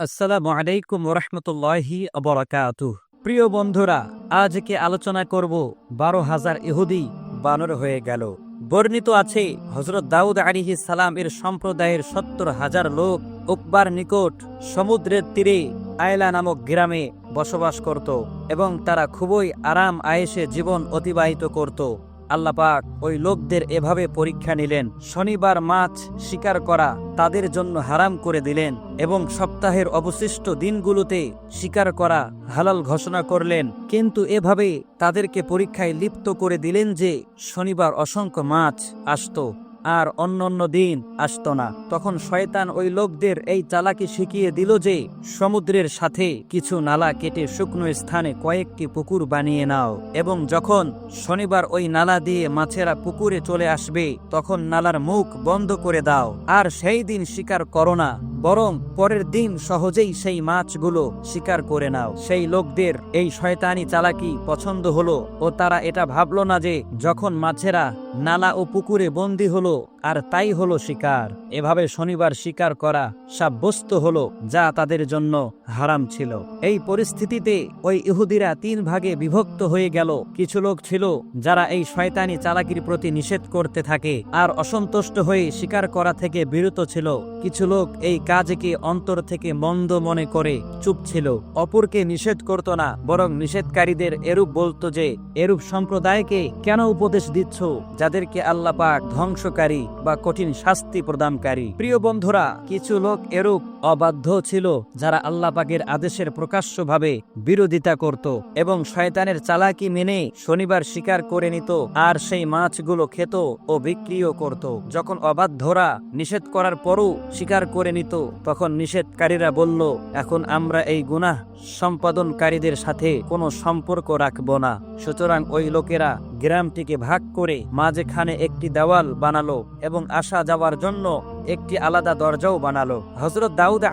আসসালামু আলাইকুম রহমতুল্লাহি অবরাকাতুহ প্রিয় বন্ধুরা, আজকে আলোচনা করব বারো হাজার ইহুদি বানর হয়ে গেল। বর্ণিত আছে হজরত দাউদ আলিহি সালাম এর সম্প্রদায়ের সত্তর হাজার লোক উকবার নিকট সমুদ্রের তীরে আয়লা নামক গ্রামে বসবাস করত এবং তারা খুবই আরাম আয়েসে জীবন অতিবাহিত করত। আল্লাপাক ওই লোকদের এভাবে পরীক্ষা নিলেন, শনিবার মাছ শিকার করা তাদের জন্য হারাম করে দিলেন এবং সপ্তাহের অবশিষ্ট দিনগুলোতে শিকার করা হালাল ঘোষণা করলেন। কিন্তু এভাবে তাদেরকে পরীক্ষায় লিপ্ত করে দিলেন যে শনিবার অসংখ্য মাছ আসতো। আর অন্য অন্য দিন আসতো না। তখন শয়তান ওই লোকদের এই চালাকি শিখিয়ে দিল যে, সমুদ্রের সাথে কিছু নালা কেটে শুকনো স্থানে কয়েকটি পুকুর বানিয়ে নাও এবং যখন শনিবার ওই নালা দিয়ে মাছেরা পুকুরে চলে আসবে, তখন নালার মুখ বন্ধ করে দাও। আর সেই দিন শিকার করো না। বরং পরের দিন সহজেই সেই মাছগুলো শিকার করে নাও। সেই লোকদের এই শয়তানি চালাকি পছন্দ হলো ও তারা এটা ভাবলো না যে যখন মাছেরা নালা ও পুকুরে বন্দী হলো আর তাই হলো শিকার। এভাবে শনিবার শিকার করা সাব্যস্ত হলো যা তাদের জন্য হারাম ছিল। এই পরিস্থিতিতে ওই ইহুদিরা তিন ভাগে বিভক্ত হয়ে গেল। কিছু লোক ছিল যারা এই শয়তানি চালাকির প্রতি নিষেধ করতে থাকে আর অসন্তুষ্ট হয়ে শিকার করা থেকে বিরত ছিল। কিছু লোক এই কাজকে অন্তর থেকে মন্দ মনে করে চুপ ছিল। অপরকে নিষেধ করত না, বরং নিষেধকারীদের এরূপ বলতো যে, এরূপ সম্প্রদায়কে কেন উপদেশ দিচ্ছ, যাদেরকে আল্লাহ পাক ধ্বংসকারী বা কঠিন শাস্তি প্রদানকারী? প্রিয় বন্ধুরা, কিছু লোক এরূপ অবাধ্য ছিল, যারা আল্লাহ পাকের আদেশের প্রকাশ্যভাবে বিরোধিতা করত এবং শয়তানের চালাকি মেনে শনিবার শিকার করে নিত আর সেই মাছগুলো খেত ও বিক্রিও করত। যখন অবাধ্যরা নিষেধ করার পরও শিকার করে নিত তখন নিষেধকারীরা বলল, এখন আমরা এই গুনাহ সম্পাদনকারীদের সাথে কোনো সম্পর্ক রাখব না। সুতরাং ওই লোকেরা গ্রামটিকে ভাগ করে মাঝেখানে একটি দেওয়াল বানালো এবং আসা যাওয়ার জন্য একটি আলাদা দরজাও বানালো। হজরত দাউদ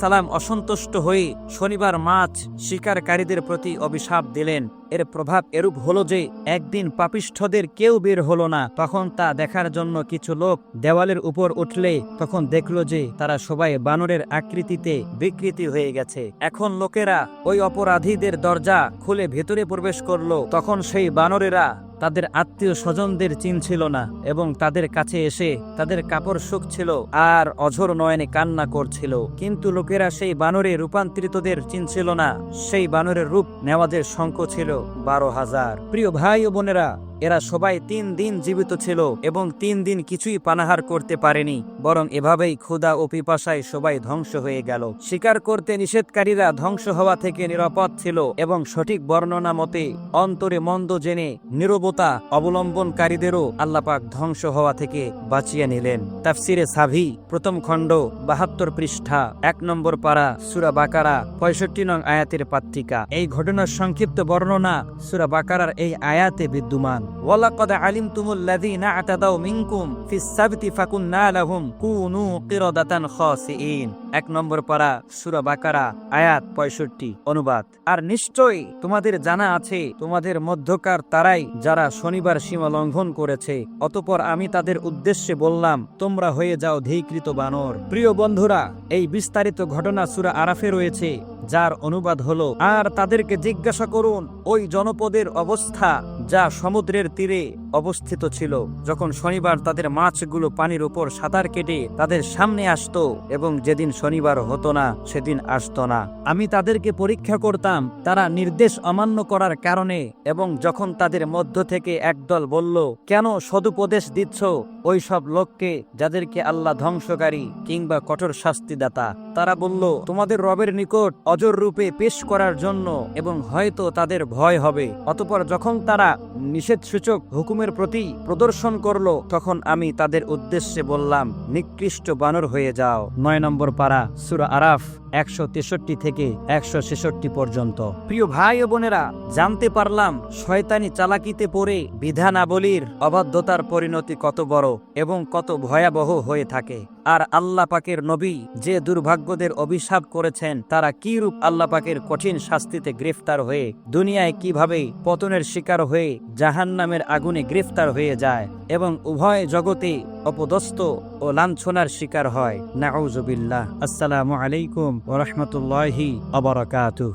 সালাম অসন্তুষ্ট হয়ে শনিবার মাছ শিকারকারীদের প্রতি অভিশাপ দিলেন। এর প্রভাব এরূপ হলো যে, একদিন পাপিষ্ঠদের কেউ বের হলো না। তখন তা দেখার জন্য কিছু লোক দেওয়ালের উপর উঠলে তখন দেখল যে, তারা সবাই বানরের আকৃতিতে বিকৃতি হয়ে গেছে। এখন লোকেরা ওই অপরাধীদের দরজা খুলে ভেতরে প্রবেশ করল। তখন সেই বানরেরা তাদের আত্মীয় স্বজনদের চিনছিল না এবং তাদের কাছে এসে তাদের কাপড় শুকছিল আর অঝর নয়নে কান্না করছিল। কিন্তু লোকেরা সেই বানরে রূপান্তরিতদের চিনছিল না। সেই বানরের রূপ নেওয়াদের শঙ্ক ছিল বারো হাজার। প্রিয় ভাই ও বোনেরা এরা সবাই তিন দিন জীবিত ছিল এবং তিন দিন কিছুই পানাহার করতে পারেনি, বরং এভাবেই ক্ষুধা ও পিপাসায় সবাই ধ্বংস হয়ে গেল। শিকার করতে নিষেধকারীরা ধ্বংস হওয়া থেকে নিরাপদ ছিল এবং সঠিক বর্ণনা মতে, অন্তরে মন্দ জেনে নিরবতা অবলম্বনকারীদেরও আল্লাপাক ধ্বংস হওয়া থেকে বাঁচিয়ে নিলেন। তাফসিরে সাভি, প্রথম খণ্ড, বাহাত্তর পৃষ্ঠা, এক নম্বর পারা, সুরা বাকারা, পঁয়ষট্টি নং আয়াতের পাত্রিকা। এই ঘটনার সংক্ষিপ্ত বর্ণনা সুরা বাকারার এই আয়াতে বিদ্যমান। ওয়ালাকাদ আলিমতুমুল্লাযীনা আতাদাউ মিনকুম ফিস সাবতি ফাকুন্না লাহুম কুনু কিরাদাতান এক নম্বর পারা সূরা বাকারা, আয়াত 65 অনুবাদ। আর নিশ্চয়ই তোমাদের জানা আছে, তোমাদের মধ্যকার তারাই যারা শনিবার সীমা লঙ্ঘন করেছে, অতপর আমি তাদের উদ্দেশ্যে বললাম, তোমরা হয়ে যাও ধীকৃত বানর। প্রিয় বন্ধুরা, এই বিস্তারিত ঘটনা সুরা আরাফে রয়েছে। যার অনুবাদ হলো আর তাদেরকে জিজ্ঞাসা করুন ওই জনপদের অবস্থা যা সমুদ্রের তীরে। অবস্থিত ছিল। যখন শনিবার তাদের মাছগুলো পানির উপর সাঁতার কেটে তাদের সামনে আসতো এবং যেদিন শনিবার হতো না, সেদিন আসতো না। আমি তাদেরকে পরীক্ষা করতাম, তারা নির্দেশ অমান্য করার কারণে এবং যখন তাদের মধ্য থেকে একদল বলল, কেন সদুপদেশ দিচ্ছ? ওই সব লোককে, যাদেরকে আল্লাহ ধ্বংসকারী কিংবা কঠোর শাস্তিদাতা, তারা বলল, তোমাদের রবের নিকট অজর রূপে পেশ করার জন্য এবং হয়তো তাদের ভয় হবে। অতপর যখন তারা নিষেধ সূচক হুকুমের প্রতি প্রদর্শন করল, তখন আমি তাদের উদ্দেশ্যে বললাম, নিকৃষ্ট বানর হয়ে যাও। নয় নম্বর পাড়া সুরা আরাফ, একশো তেষট্টি থেকে একশো ছেষট্টি পর্যন্ত। প্রিয় ভাই ও বোনেরা, জানতে পারলাম, শয়তানি চালাকিতে পড়ে বিধানাবলীর অবাধ্যতার পরিণতি কত বড় এবং কত ভয়াবহ হয়ে থাকে। আর আল্লাহ পাকের নবী যে দুর্ভাগ্যদের অভিশাপ করেছেন, তারা কি রূপ আল্লাহ পাকের কঠিন শাস্তিতে গ্রেফতার হয়ে দুনিয়ায় কীভাবে পতনের শিকার হয়ে জাহান্নামের আগুনে গ্রেফতার হয়ে যায় এবং উভয় জগতে অপদস্থ ও লাঞ্ছনার শিকার হয়। নাউজুবিল্লাহ। আসসালামু আলাইকুম ওরহমতুল্লাহি আবরাকাতুহ